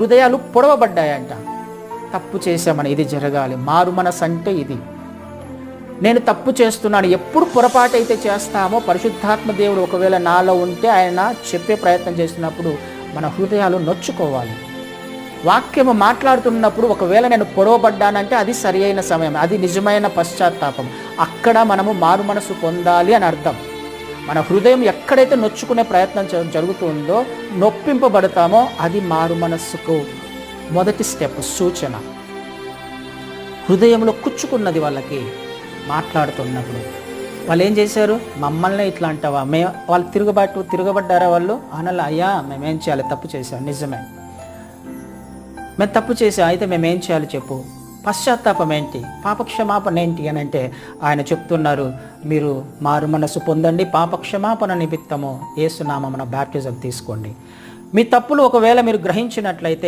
హృదయాలు పొడవబడ్డాయంట. తప్పు చేశామని ఇది జరగాలి. మారు మనసు అంటే ఇది. నేను తప్పు చేస్తున్నాను. ఎప్పుడు పొరపాటు అయితే చేస్తామో పరిశుద్ధాత్మ దేవుడు ఒకవేళ నాలో ఉంటే ఆయన చెప్పే ప్రయత్నం చేస్తున్నప్పుడు మన హృదయాలు నొచ్చుకోవాలి. వాక్యము మాట్లాడుతున్నప్పుడు ఒకవేళ నేను పొడవబడ్డానంటే అది సరి అయిన సమయం అది నిజమైన పశ్చాత్తాపం. అక్కడ మనము మారు మనసు పొందాలి అని అర్థం. మన హృదయం ఎక్కడైతే నొచ్చుకునే ప్రయత్నం జ- జరుగుతుందో నొప్పింపబడతామో అది మారు మనస్సుకు మొదటి స్టెప్ సూచన. హృదయంలో కుచ్చుకున్నది వాళ్ళకి మాట్లాడుతున్నప్పుడు. వాళ్ళు ఏం చేశారు? మమ్మల్ని ఇట్లా అంటావా మే వాళ్ళు తిరుగుబాటు తిరగబడ్డారా వాళ్ళు? అనలా అయ్యా మేమేం చేయాలి? తప్పు చేశాం. నిజమే. మేము తప్పు చేసాం అయితే మేము ఏం చేయాలి చెప్పు? పశ్చాత్తాపం ఏంటి పాపక్షమాపణ ఏంటి అని అంటే ఆయన చెప్తున్నారు మీరు మారు మనసు పొందండి. పాపక్షమాపణ నిమిత్తము ఏసునామమున బ్యాప్టిజం తీసుకోండి. మీ తప్పులు ఒకవేళ మీరు గ్రహించినట్లయితే